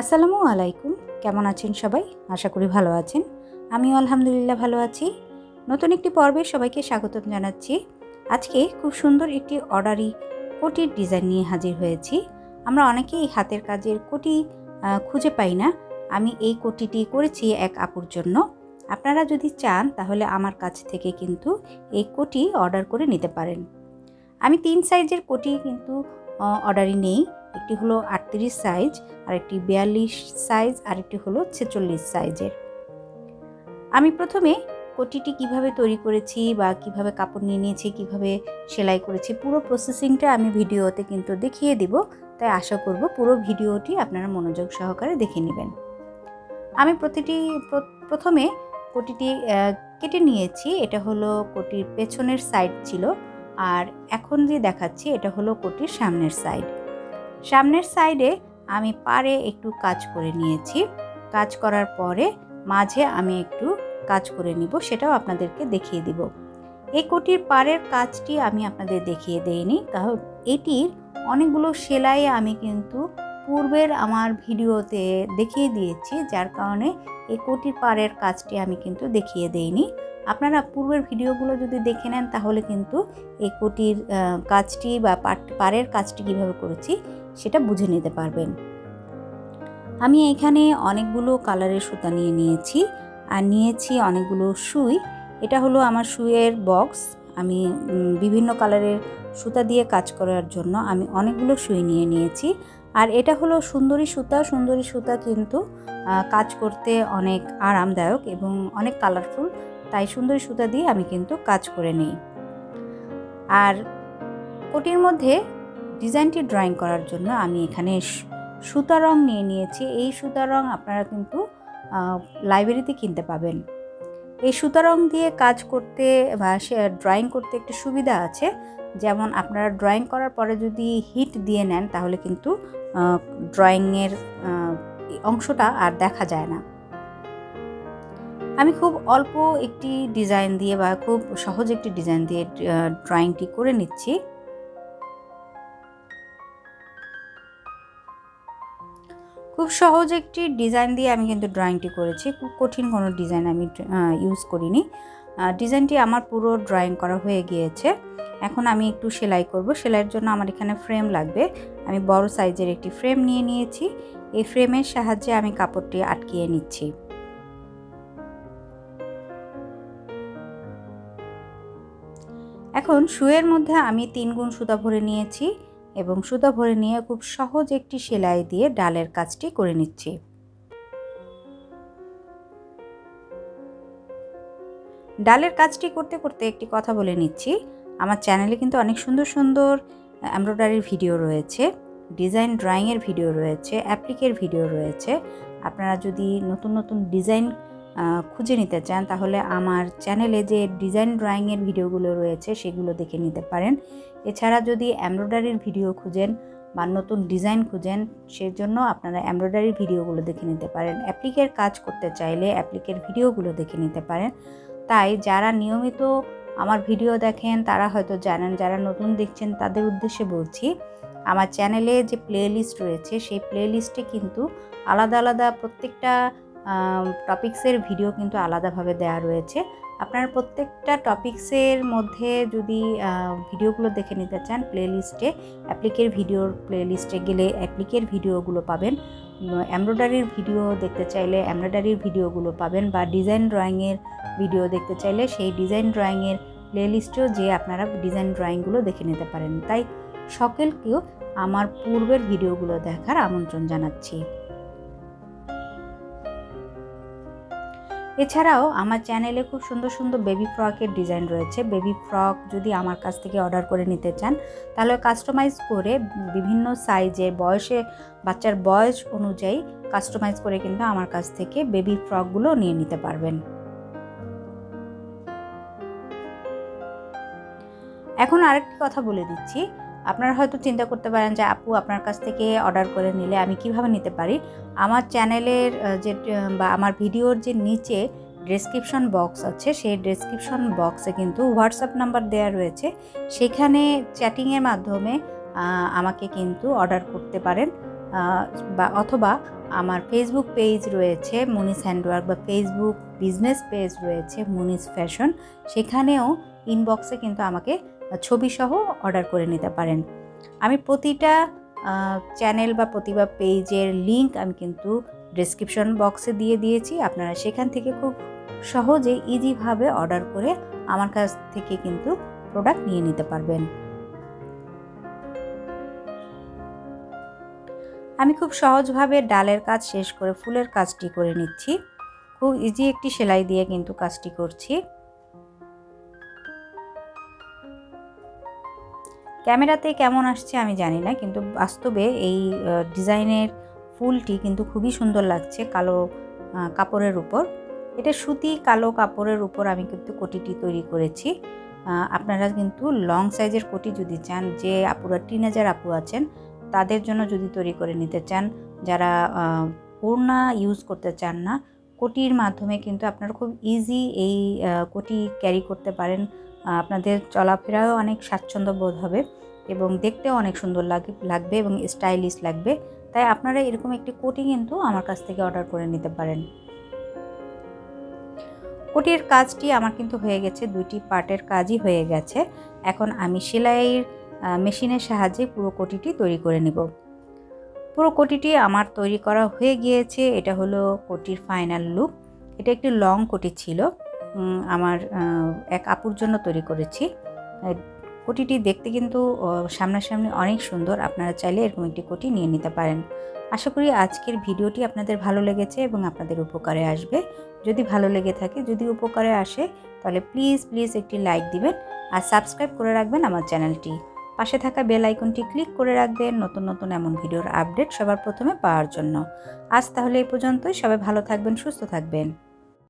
আসসালামু আলাইকুম। কেমন আছেন সবাই? আশা করি ভালো আছেন। আমিও আলহামদুলিল্লাহ ভালো আছি। নতুন একটি পর্বে সবাইকে স্বাগতম জানাচ্ছি। আজকে খুব সুন্দর একটি অর্ডারি কোটির ডিজাইন নিয়ে হাজির হয়েছি। আমরা অনেকেই হাতের কাজের কোটি খুঁজে পাই না। আমি এই কোটিটি করেছি এক আপুর জন্য। আপনারা যদি চান, তাহলে আমার কাছ থেকে কিন্তু এই কোটি অর্ডার করে নিতে পারেন। আমি তিন সাইজের কোটি কিন্তু অর্ডারই নেই। একটি হলো আটত্রিশ সাইজ আর একটি বিয়াল্লিশ সাইজ আর একটি হলো ছেচল্লিশ সাইজের। আমি প্রথমে কোটিটি কীভাবে তৈরি করেছি বা কীভাবে কাপড় নিয়ে নিয়েছি, কীভাবে সেলাই করেছি, পুরো প্রসেসিংটা আমি ভিডিওতে কিন্তু দেখিয়ে দিব। তাই আশা করব পুরো ভিডিওটি আপনারা মনোযোগ সহকারে দেখে নেবেন। আমি প্রতিটি, প্র- প্রথমে কোটিটি কেটে নিয়েছি। এটা হলো কোটির পেছনের সাইড ছিল। আর এখন যে দেখাচ্ছি, এটা হলো কোটির সামনের সাইড সামনের সাইডে আমি পারে একটু কাজ করে নিয়েছি। কাজ করার পরে মাঝে আমি একটু কাজ করে নিব, সেটাও আপনাদেরকে দেখিয়ে দিব। এই কোটির পাড়ের কাজটি আমি আপনাদের দেখিয়ে দেইনি, কারণ এটির অনেকগুলো সেলাই আমি কিন্তু পূর্বের আমার ভিডিওতে দেখিয়ে দিয়েছি, যার কারণে এই কোটির পাড়ের কাজটি আমি কিন্তু দেখিয়ে দেইনি। আপনারা পূর্বের ভিডিওগুলো যদি দেখে নেন, তাহলে কিন্তু এই কোটির কাজটি বা পাড়ের কাজটি কীভাবে করেছি সেটা বুঝে নিতে পারবেন। আমি এখানে অনেকগুলো কালারের সুতা নিয়ে নিয়েছি। আর নিয়েছি অনেকগুলো সুই। এটা হলো আমার সুইয়ের বক্স। আমি বিভিন্ন কালারের সুতা দিয়ে কাজ করার জন্য আমি অনেকগুলো সুই নিয়ে নিয়েছি। আর এটা হলো সুন্দরী সুতা। সুন্দরী সুতা কিন্তু কাজ করতে অনেক আরামদায়ক এবং অনেক কালারফুল। তাই সুন্দরী সুতা দিয়ে আমি কিন্তু কাজ করে নিই। আর কোটির মধ্যে ডিজাইনটি ড্রয়িং করার জন্য আমি এখানে সুতা রং নিয়ে নিয়েছি। এই সুতা রং আপনারা কিন্তু লাইব্রেরিতে কিনতে পাবেন। এই সুতা রং দিয়ে কাজ করতে বা ড্রয়িং করতে একটু সুবিধা আছে। যেমন আপনারা ড্রয়িং করার পরে যদি হিট দিয়ে নেন, তাহলে কিন্তু ড্রয়িংয়ের অংশটা আর দেখা যায় না। আমি খুব অল্প একটি ডিজাইন দিয়ে বা খুব সহজ একটি ডিজাইন দিয়ে ড্রয়িংটি করে নিচ্ছি। খুব সহজ একটি ডিজাইন দিয়ে আমি কিন্তু ড্রয়িংটি করেছি। খুব কঠিন কোনো ডিজাইন আমি ইউজ করিনি। ডিজাইনটি আমার পুরো ড্রয়িং করা হয়ে গিয়েছে। এখন আমি একটু সেলাই করব। সেলাইয়ের জন্য আমার এখানে ফ্রেম লাগবে। আমি বড় সাইজের একটি ফ্রেম নিয়ে নিয়েছি। এই ফ্রেমের সাহায্যে আমি কাপড়টি আটকিয়ে নিচ্ছি। এখন শুয়ের মধ্যে আমি তিন গুণ সুতা ভরে নিয়েছি। এবং সুতা ভরে নিয়ে খুব সহজ একটি সেলাই দিয়ে ডালের কাজটি করে নিচ্ছি। ডালের কাজটি করতে করতে একটি কথা বলে নিচ্ছি। আমার চ্যানেলে কিন্তু অনেক সুন্দর সুন্দর এমব্রয়ডারির ভিডিও রয়েছে, ডিজাইন ড্রয়িংয়ের ভিডিও রয়েছে, অ্যাপ্লিকের ভিডিও রয়েছে। আপনারা যদি নতুন নতুন ডিজাইন খুঁজে নিতে চান, তাহলে আমার চ্যানেলে যে ডিজাইন ড্রয়িংয়ের ভিডিওগুলো রয়েছে সেগুলো দেখে নিতে পারেন। এছাড়া যদি এমব্রয়ডারির ভিডিও খুঁজেন বা নতুন ডিজাইন খুঁজেন, সেজন্য আপনারা এমব্রয়ডারির ভিডিওগুলো দেখে নিতে পারেন। অ্যাপ্লিকের কাজ করতে চাইলে অ্যাপ্লিকের ভিডিওগুলো দেখে নিতে পারেন। তাই যারা নিয়মিত আমার ভিডিও দেখেন, তারা হয়তো জানেন, যারা নতুন দেখছেন, তাদের উদ্দেশ্যে বলছি, আমার চ্যানেলে যে প্লেলিস্ট রয়েছে, সেই প্লে কিন্তু আলাদা আলাদা প্রত্যেকটা টপিক্সের ভিডিও কিন্তু আলাদাভাবে দেওয়া রয়েছে। আপনার প্রত্যেকটা টপিক্সের মধ্যে যদি ভিডিওগুলো দেখে নিতে চান প্লে লিস্টে অ্যাপ্লিকের ভিডিওর প্লে লিস্টে গেলে অ্যাপ্লিকের ভিডিওগুলো পাবেন। এমব্রয়ডারির ভিডিও দেখতে চাইলে এমব্রয়ডারির ভিডিওগুলো পাবেন বা ডিজাইন ড্রয়িংয়ের ভিডিও দেখতে চাইলে সেই ডিজাইন ড্রয়িংয়ের প্লে লিস্টেও যে আপনারা ডিজাইন ড্রয়িংগুলো দেখে নিতে পারেন। তাই সকলকেও আমার পূর্বের ভিডিওগুলো দেখার আমন্ত্রণ জানাচ্ছি। এছাড়াও আমার চ্যানেলে খুব সুন্দর সুন্দর বেবি ফ্রকের ডিজাইন রয়েছে। বেবি ফ্রক যদি আমার কাছ থেকে অর্ডার করে নিতে চান, তাহলে কাস্টমাইজ করে বিভিন্ন সাইজের বয়সে, বাচ্চার বয়স অনুযায়ী কাস্টমাইজ করে কিন্তু আমার কাছ থেকে বেবি ফ্রকগুলো নিয়ে নিতে পারবেন। এখন আরেকটি কথা বলে দিচ্ছি। আপনারা হয়তো চিন্তা করতে পারেন যে, আপু, আপনার কাছ থেকে অর্ডার করে নিলে আমি কীভাবে নিতে পারি? আমার চ্যানেলের যে, বা আমার ভিডিওর যে নিচে ডেসক্রিপশন বক্স আছে, সেই ডেসক্রিপশন বক্সে কিন্তু হোয়াটসঅ্যাপ নাম্বার দেওয়া রয়েছে। সেখানে চ্যাটিংয়ের মাধ্যমে আমাকে কিন্তু অর্ডার করতে পারেন। বা, অথবা আমার ফেসবুক পেজ রয়েছে মুনিস হ্যান্ডওয়ার্ক বা ফেসবুক বিজনেস পেজ রয়েছে মুনিস ফ্যাশন সেখানেও ইনবক্সে কিন্তু আমাকে ছবি সহ অর্ডার করে নিতে পারেন। আমি প্রতিটা চ্যানেল বা প্রতিভা পেজের লিংক আমি কিন্তু ডিসক্রিপশন বক্সে দিয়ে দিয়েছি। আপনারা সেখান থেকে খুব সহজে, ইজিভাবে অর্ডার করে আমার কাছ থেকে কিন্তু প্রোডাক্ট নিয়ে নিতে পারবেন। আমি খুব সহজভাবে ডালের কাজ শেষ করে ফুলের কাজটি করে নিচ্ছি। খুব ইজি একটি সেলাই দিয়ে কিন্তু কাজটি করছি। ক্যামেরাতে কেমন আসছে আমি জানি না, কিন্তু বাস্তবে এই ডিজাইনের ফুলটি কিন্তু খুবই সুন্দর লাগছে কালো কাপড়ের উপর। এটা সুতি কালো কাপড়ের উপর আমি কিন্তু কোটিটি তৈরি করেছি। আপনারা কিন্তু লং সাইজের কোটি যদি চান, যে আপুরা, টিনেজার আপু আছেন, তাদের জন্য যদি তৈরি করে নিতে চান, যারা ওড়না ইউজ করতে চান না, কোটির মাধ্যমে কিন্তু আপনারা খুব ইজি এই কোটি ক্যারি করতে পারেন। আপনাদের চলাফেরাও অনেক স্বাচ্ছন্দ্য বোধ হবে এবং দেখতেও অনেক সুন্দর লাগে, লাগবে এবং স্টাইলিশ লাগবে। তাই আপনারা এরকম একটি কোটি কিন্তু আমার কাছ থেকে অর্ডার করে নিতে পারেন। কোটির কাজটি আমার কিন্তু হয়ে গেছে, দুইটি পার্টের কাজই হয়ে গেছে। এখন আমি সেলাইয়ের মেশিনের সাহায্যে পুরো কোটিটি তৈরি করে নেব। পুরো কোটিটি আমার তৈরি করা হয়ে গিয়েছে, এটা হলো কোটির ফাইনাল লুক। এটা একটি লং কোটি ছিল। আমার এক আপুর জন্য তৈরি করেছি। কোটিটি দেখতে কিন্তু সামনাসামনি অনেক সুন্দর। আপনারা চাইলে এরকম একটি কোটি নিয়ে নিতে পারেন। আশা করি আজকের ভিডিওটি আপনাদের ভালো লেগেছে এবং আপনাদের উপকারে আসবে। যদি ভালো লেগে থাকে, যদি উপকারে আসে, তাহলে প্লিজ প্লিজ একটি লাইক দিবেন আর সাবস্ক্রাইব করে রাখবেন আমার চ্যানেলটি। পাশে থাকা বেল আইকনটি ক্লিক করে রাখবেন নতুন নতুন এমন ভিডিওর আপডেট সবার প্রথমে পাওয়ার জন্য। আজ তাহলে এই পর্যন্তই। সবাই ভালো থাকবেন, সুস্থ থাকবেন।